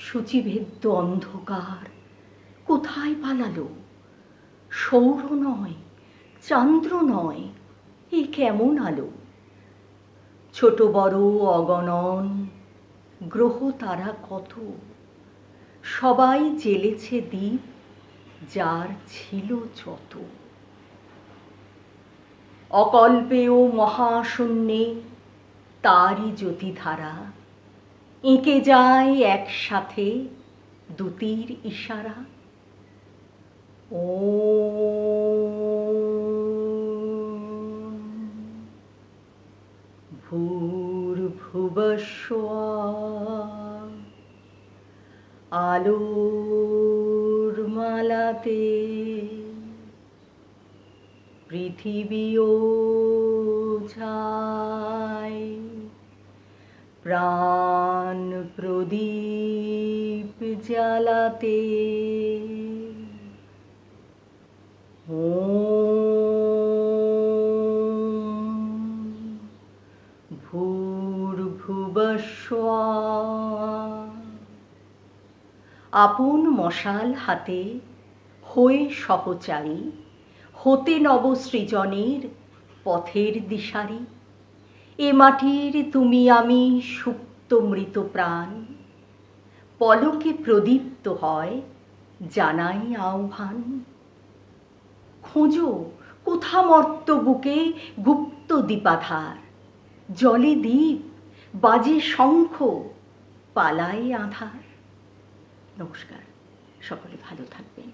সূচিভেদ্য অন্ধকার। কোথায় পালালো? সৌর নয়, চান্দ্র নয়, এ কেমন আলো? ছোট বড় অগণন, গ্রহ তারা কত? সবাই জেলেছে দ্বীপ, যার ছিল যত। অকল্পেয় মহাশূন্যে তারই জ্যোতিধারা। এঁকে যায় একসাথে দুতির ইশারা। ও ভূর্ভুবস্ব আলোর মালাতে পৃথিবীও যায় প্রাণ। প্রদীপ জ্বালাতে। ওম ভূর্ভুবস্ব। আপন মশাল হাতে হয়ে সহচারী, হতে নবসৃজনের পথের দিশারি। এ মাটির তুমি আমি সুপ্ত মৃত প্রাণ। পলকে প্রদীপ্ত হয় জানাই আহ্বান। খোঁজো কোথা মর্ত বুকে গুপ্ত দীপাধার। জলে দ্বীপ বাজে শঙ্খ, পালায় আধার। নমস্কার, সকলে ভালো থাকবেন।